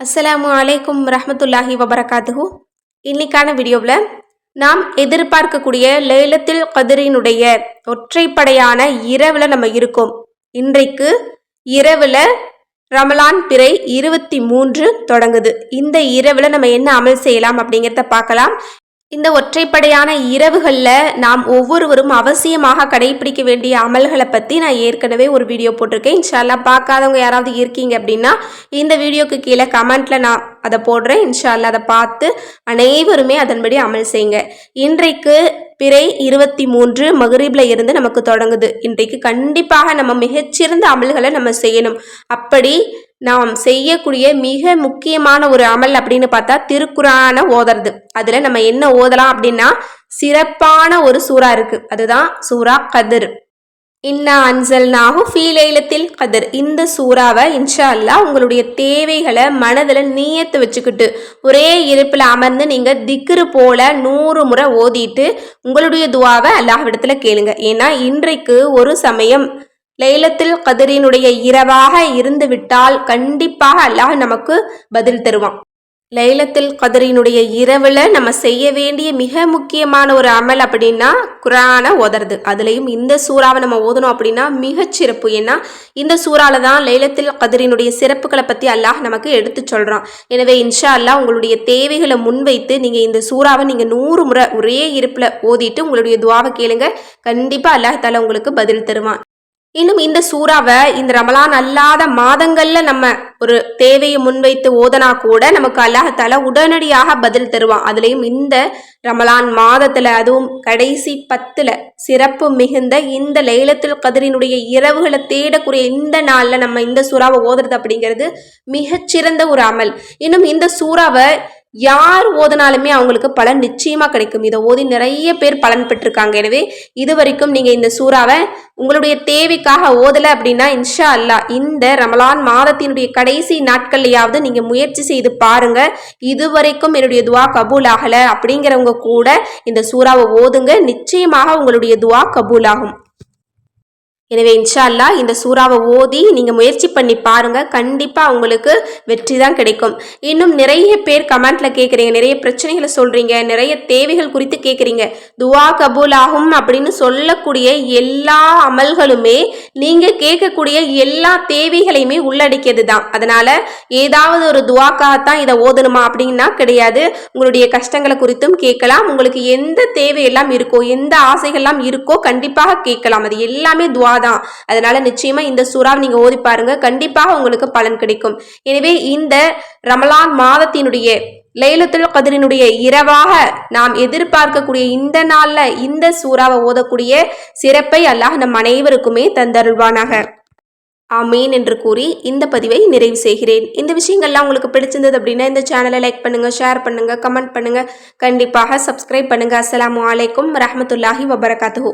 அஸ்லாம் அலைக்கும் ரஹமத்துல்லாஹி வபரகாத்துஹூ. இன்னைக்கான வீடியோவில் நாம் எதிர்பார்க்கக்கூடிய லேலத்தில் கதிரினுடைய ஒற்றைப்படையான இரவில் நம்ம இருக்கோம். இன்றைக்கு இரவில் ரமலான் பிறை இருபத்தி மூன்று தொடங்குது. இந்த இரவில் நம்ம என்ன அமல் செய்யலாம் அப்படிங்கிறத பார்க்கலாம். இந்த ஒற்றைப்படையான இரவுகளில் நாம் ஒவ்வொருவரும் அவசியமாக கடைபிடிக்க வேண்டிய அமல்களை பற்றி நான் ஏற்கனவே ஒரு வீடியோ போட்டிருக்கேன். இன்ஷால்லா பார்க்காதவங்க யாராவது இருக்கீங்க அப்படின்னா இந்த வீடியோக்கு கீழே கமெண்ட்டில் நான் அதை போடுறேன். இன்ஷால்லா அதை பார்த்து அனைவருமே அதன்படி அமல் செய்யுங்க இன்றைக்கு பிறை இருபத்தி மூன்று மகரீபில் இருந்து நமக்கு தொடங்குது. இன்றைக்கு கண்டிப்பாக நம்ம மிகச்சிறந்த அமல்களை நம்ம செய்யணும். அப்படி நாம் செய்யக்கூடிய மிக முக்கியமான ஒரு அமல் அப்படின்னு பார்த்தா திருக்குறான ஓதுறது. அதில் நம்ம என்ன ஓதலாம் அப்படின்னா சிறப்பான ஒரு சூறா இருக்கு. அதுதான் சூறா கதிர். இன்னா அன்சல் நாகு ஃபீலைலத்தில் கதிர். இந்த சூறாவை இன்ஷா அல்லா உங்களுடைய தேவைகளை மனதில் நீயத்து வச்சுக்கிட்டு ஒரே இருப்பில் அமர்ந்து நீங்கள் திக்ரு போல நூறு முறை ஓதிட்டு உங்களுடைய துவாவை அல்லாஹ்விடத்தில் கேளுங்க. ஏன்னா இன்றைக்கு ஒரு சமயம் லைலத்தில் கதிரினுடைய இரவாக இருந்து விட்டால் கண்டிப்பாக அல்லாஹ் நமக்கு பதில் தருவான். லைலத்தில் கதிரினுடைய இரவில் நம்ம செய்ய வேண்டிய மிக முக்கியமான ஒரு அமல் அப்படின்னா குரானை ஓதுறது. அதுலேயும் இந்த சூறாவை நம்ம ஓதணும் அப்படின்னா மிகச்சிறப்பு ஏன்னா இந்த சூறால தான் லைலத்தில் கதிரினுடைய சிறப்புகளை பற்றி அல்லாஹ் நமக்கு எடுத்து சொல்கிறான் எனவே இன்ஷா அல்லாஹ் உங்களுடைய தேவைகளை முன்வைத்து நீங்கள் இந்த சூறாவை நீங்கள் நூறு முறை ஒரே இருப்பில் ஓதிட்டு உங்களுடைய துவாவை கேளுங்க. கண்டிப்பாக அல்லாஹ் தால உங்களுக்கு பதில் தருவான். இன்னும் இந்த சூறாவை இந்த ரமலான் அல்லாத மாதங்கள்ல நம்ம ஒரு தேவையை முன்வைத்து ஓதனா கூட நமக்கு அல்லாஹால உடனடியாக பதில் தருவான். அதுலேயும் இந்த ரமலான் மாதத்துல அதுவும் கடைசி பத்துல சிறப்பு மிகுந்த இந்த லைலத்தில் கதிரினுடைய இரவுகளை தேடக்கூடிய இந்த நாள்ல நம்ம இந்த சூறாவை ஓதுறது அப்படிங்கிறது மிகச்சிறந்த ஒரு அமல். இன்னும் இந்த சூறாவை யார் ஓதினாலுமே அவங்களுக்கு பலன் நிச்சயமாக கிடைக்கும். இதை ஓதி நிறைய பேர் பலன் பெற்றிருக்காங்க. எனவே இது வரைக்கும் நீங்கள் இந்த சூறாவை உங்களுடைய தேவைக்காக ஓதலை அப்படின்னா இன்ஷா அல்லா இந்த ரமலான் மாதத்தினுடைய கடைசி நாட்கள்லையாவது நீங்கள் முயற்சி செய்து பாருங்க. இது வரைக்கும் என்னுடைய துவா கபூல் ஆகலை அப்படிங்கிறவங்க கூட இந்த சூறாவை ஓதுங்க. நிச்சயமாக உங்களுடைய துவா கபூல் ஆகும் எனவே இன்ஷா அல்லா இந்த சூறாவை ஓதி நீங்கள் முயற்சி பண்ணி பாருங்கள் கண்டிப்பாக உங்களுக்கு வெற்றி தான் கிடைக்கும். இன்னும் நிறைய பேர் கமெண்ட்டில் கேட்குறீங்க நிறைய பிரச்சனைகளை சொல்கிறீங்க நிறைய தேவைகள் குறித்து கேட்குறீங்க துவா கபூல் ஆகும் அப்படின்னு சொல்லக்கூடிய எல்லா அமல்களுமே நீங்கள் கேட்கக்கூடிய எல்லா தேவைகளையுமே உள்ளடக்கியது தான். அதனால் ஏதாவது ஒரு துவாக்காகத்தான் இதை ஓதணுமா அப்படின்னா கிடையாது. உங்களுடைய கஷ்டங்களை குறித்தும் கேட்கலாம். உங்களுக்கு எந்த தேவையெல்லாம் இருக்கோ எந்த ஆசைகள்லாம் இருக்கோ கண்டிப்பாக கேட்கலாம். அது எல்லாமே துவா தான் அதனால நிச்சயமா இந்த சூறாவை நீங்க ஓதி பாருங்க. கண்டிப்பாக உங்களுக்கு பலன் கிடைக்கும். எனவே இந்த ரமலான் மாதத்தினுடைய லைலத்துல் கதிரினுடைய இரவாக நாம் எதிர்பார்க்கக்கூடிய இந்த நாளில் இந்த சூறாவை ஓதக்கூடிய சிறப்பை அல்லாஹ் நம் அனைவருக்குமே தந்தருள்வானாக. ஆமீன் என்று கூறி இந்த பதிவை நிறைவு செய்கிறேன். இந்த விஷயங்கள்லாம் உங்களுக்கு பிடிச்சிருந்தது அப்படின்னா இந்த சேனலை லைக் பண்ணுங்கள் ஷேர் பண்ணுங்கள் கமெண்ட் பண்ணுங்கள் கண்டிப்பாக சப்ஸ்கிரைப் பண்ணுங்கள் அஸ்லாம் வலைக்கம் ரஹமத்துல்லாஹி வபரகாத்து